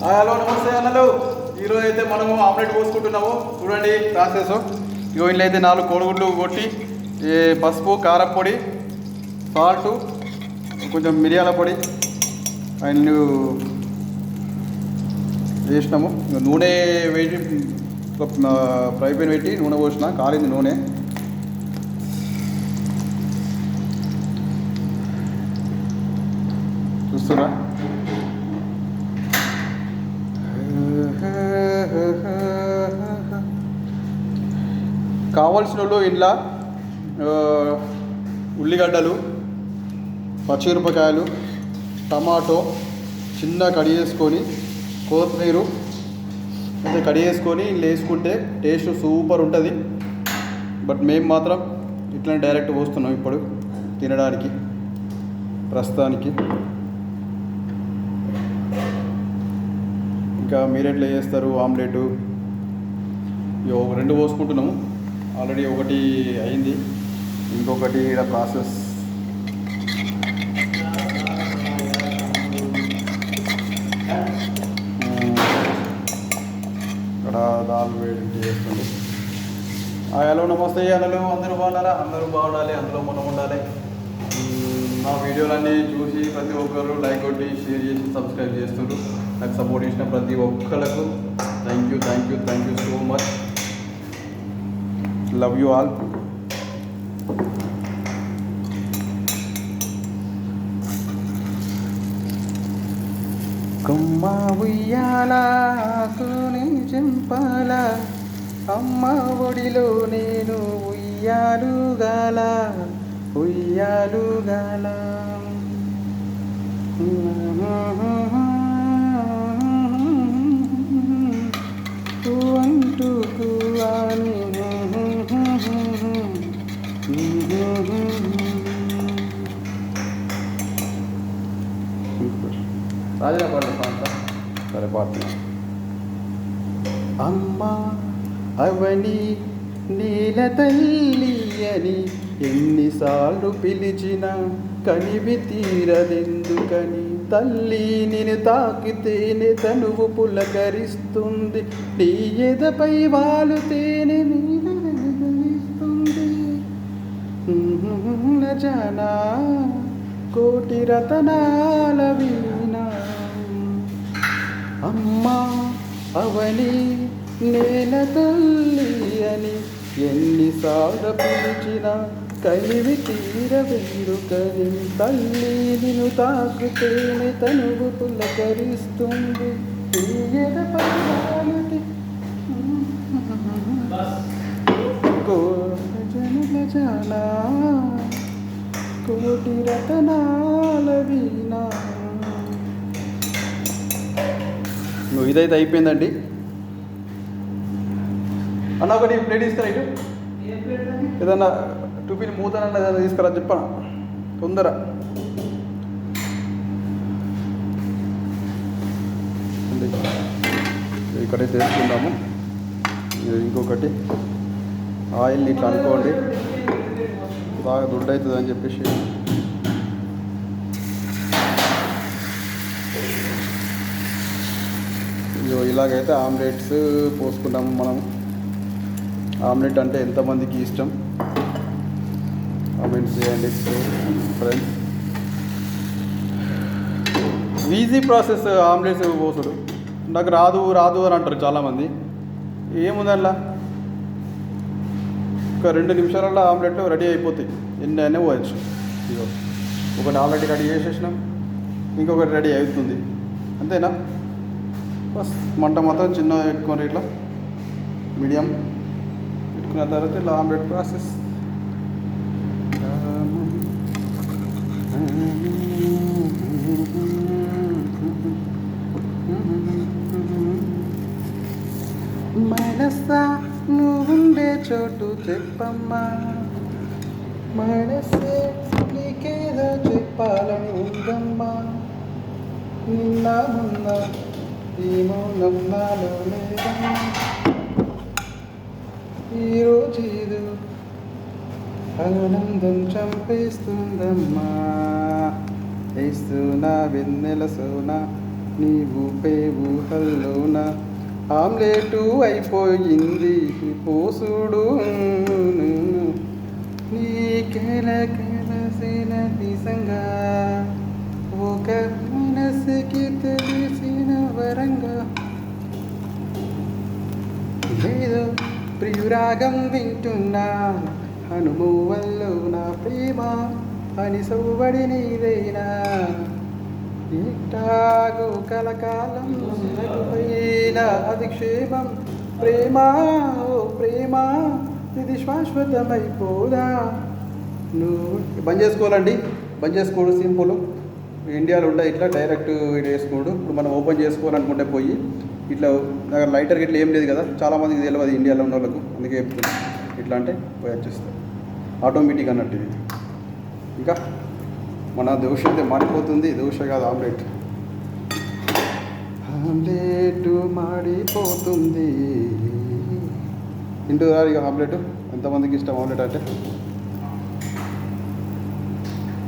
Hello నమస్తే అన్నలు. ఈరోజు అయితే మనము ఆమ్లెట్ పోసుకుంటున్నాము. చూడండి ప్రాసెస్. ఇగో ఇంట్లో అయితే నాలుగు కోడిగుడ్లు కొట్టి పసుపు కారం పొడి సాల్ట్ కొంచెం మిరియాల పొడి అండ్ వేసినాము. నూనె వేసి ఫ్రై పైన పెట్టి నూనె పోసిన కాలింది నూనె. చూస్తున్నా? కావాల్సిన వాళ్ళు ఇంట్లో ఉల్లిగడ్డలు పచ్చిమిరపకాయలు టమాటో చిన్న కడి చేసుకొని కొత్తిమీర అయితే కడి చేసుకొని వేసుకుంటే టేస్ట్ సూపర్ ఉంటుంది. బట్ మేము మాత్రం ఇట్లనే డైరెక్ట్ పోస్తున్నాం ఇప్పుడు తినడానికి ప్రస్తుతానికి. ఇంకా మీరు ఎట్లా చేస్తారు ఆమ్లెట్? ఇక రెండు పోసుకుంటున్నాము. ఆల్రెడీ ఒకటి అయింది. ఇంకొకటి ఇక్కడ ప్రాసెస్. ఇక్కడ దాల్ వేడి చేస్తుంది. ఆ, హలో నమస్తే హలో అందరూ బాగున్నారా? అందరూ బాగుండాలి అందులో మనం ఉండాలి. నా వీడియోలన్నీ చూసి ప్రతి ఒక్కరు లైక్ కొట్టి షేర్ చేసి సబ్స్క్రైబ్ చేస్తున్నారు నాకు సపోర్ట్ చేసిన ప్రతి ఒక్కరికి thank you thank you thank you so much love you all కొమ్మ ఉయ్యాల ఆకుని చెంపాల అమ్మ ఒడిలో నేను ఉయ్యాలు గాల ఉయ్యాలుగాల అంటూ అమ్మా పాట పాట సరే పాడుతున్నా అవని నీల తల్లి అని ఎన్నిసార్లు పిలిచిన కనివి తీరదెందుకని తల్లి నేను తాకితేనే తనువు పులకరిస్తుంది. నీ ఎదపై వాలుతేనే నీలస్తుంది జానా కోటి రతనాల వీణ. అమ్మా అవని నేల తల్లి అని ఎన్నిసార్లు పిలిచిన కలివి తీర వెందుకని తల్లి నిన్ను తాకుతేనే తనువు పులకరిస్తుంది. జనుల జానా కోటి రతనాల వీణా. నువ్వు ఇదైతే అయిపోయిందండి. అన్న ఒకటి ప్లేట్ తీసుకురా ఇటు. ఏదన్నా టూపీని మూతనన్నా ఏదైనా తీసుకురా చెప్పనా తొందర. ఇక్కడ తీసుకుందాము. ఇంకొకటి. ఆయిల్ ఇట్లా అనుకోండి. బాగా దుడ్డు అవుతుంది అని చెప్పేసి. ఇదిగో ఇలాగైతే ఆమ్లెట్స్ పోసుకుంటాము మనం. ఆమ్లెట్ అంటే ఎంతమందికి ఇష్టం? కామెంట్స్ చేయండి ఫ్రెండ్స్. ఈజీ ప్రాసెస్ ఆమ్లెట్స్ పోసుడు. నాకు రాదు రాదు అని అంటారు చాలామంది. ఏముందల్లా ఒక రెండు నిమిషాలలో ఆమ్లెట్ రెడీ అయిపోతాయి. ఎన్ని అయినా పోవచ్చు. ఇగో ఒకటి ఆల్రెడీ రెడీ చేసేసినాం. ఇంకొకటి రెడీ అవుతుంది. అంతేనా? బస్ మంట మాత్రం చిన్న పెట్టుకొని ఇట్లా మీడియం పెట్టుకున్న తర్వాత ఇట్లా ఆమ్లెట్ ప్రాసెస్. చోటు చెప్పమ్మా. మనసే నీకేదో చెప్పాలని ఉందమ్మా. నిన్న మొన్న ఈ మౌనం నాలో లేదమ్మా ఈరోజు ఇది ఆనందం చంపేస్తుందమ్మా. వేస్తున్నా వెన్నెల సోనా నీవు పేవుహల్లోన ఆమ్లెటు అయిపోయింది పోసుడు నీ కెల కెలసిన నిజంగా ఒక మనసుకి తెలిసిన వరంగా. ఏదో ప్రియురాగం వింటున్నా హనుమూవల్లో నా ప్రేమ అని సౌబడి నీదైనా. ఇట్టాగు కలకాలం అధిక్షేమం ప్రేమా ఓ ప్రేమా ఇది శాశ్వతమైపోదా? నువ్వు బంద్ చేసుకోవాలండి. బంద్ చేసుకోడు సింపుల్ ఇండియాలో ఉండే ఇట్లా డైరెక్ట్ ఇది వేసుకోడు ఇప్పుడు మనం ఓపెన్ చేసుకోవాలనుకుంటే పోయి ఇట్లా దగ్గర లైటర్ ఇట్లా ఏం లేదు కదా. చాలామందికి తెలియదు ఇండియాలో ఉన్న వాళ్ళకు. అందుకే ఇట్లా అంటే పోయి వచ్చేస్తాయి ఆటోమేటిక్ అన్నట్టు ఇది. ఇంకా? మన దోశ అయితే మాడిపోతుంది దోశ కాదు ఆమ్లెట్. ఆమ్లెట్ మాడిపోతుంది. తింటున్నారు ఇక ఆమ్లెట్? ఎంతమందికి ఇష్టం ఆమ్లెట్ అంటే?